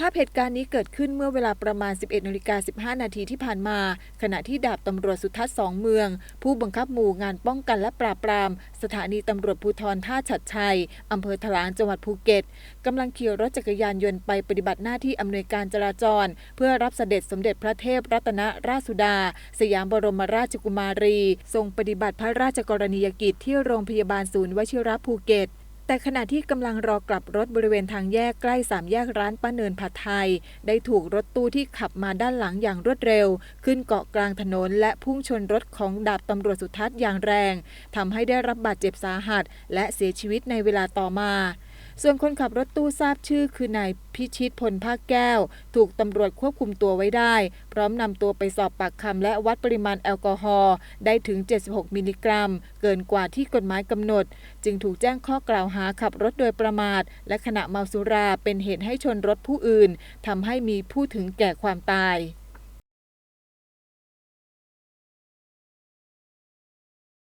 ภาพเหตุการณ์นี้เกิดขึ้นเมื่อเวลาประมาณ 11นาฬิกา15 นาทีที่ผ่านมา ขณะที่ดาบตำรวจสุทัศน์สองเมือง ผู้บังคับหมู่งานป้องกันและปราบปราม สถานีตำรวจภูธรท่าฉัดชัยอำเภอถลางจังหวัดภูเก็ตกำลังขี่รถจักรยานยนต์ไปปฏิบัติหน้าที่อำนวยการจราจร เพื่อรับเสด็จสมเด็จพระเทพรัตนราชสุดา สยามบรมราชกุมารี ทรงปฏิบัติพระราชกรณียกิจที่โรงพยาบาลศูนย์วชิรภูเก็ต แต่ขณะที่กำลังรอกลับรถบริเวณทางแยกใกล้สามแยกร้านป้าเนินผัดไทย ได้ถูกรถตู้ที่ขับมาด้านหลังอย่างรวดเร็ว ขึ้นเกาะกลางถนน และพุ่งชนรถของดาบตำรวจสุทัศน์อย่างแรงทำให้ได้รับบาดเจ็บสาหัส และเสียชีวิตในเวลาต่อมา ส่วนคนขับรถตู้ทราบชื่อคือนายพิชิตพลภาคแก้ว ถูกตำรวจควบคุมตัวไว้ได้ พร้อมนำตัวไปสอบปากคำและวัดปริมาณแอลกอฮอล์ได้ถึง 76 มิลลิกรัม เกินกว่าที่กฎหมายกำหนด จึงถูกแจ้งข้อกล่าวหาขับรถโดยประมาท และขณะเมาสุราเป็นเหตุให้ชนรถผู้อื่นทำให้มีผู้ถึงแก่ความตาย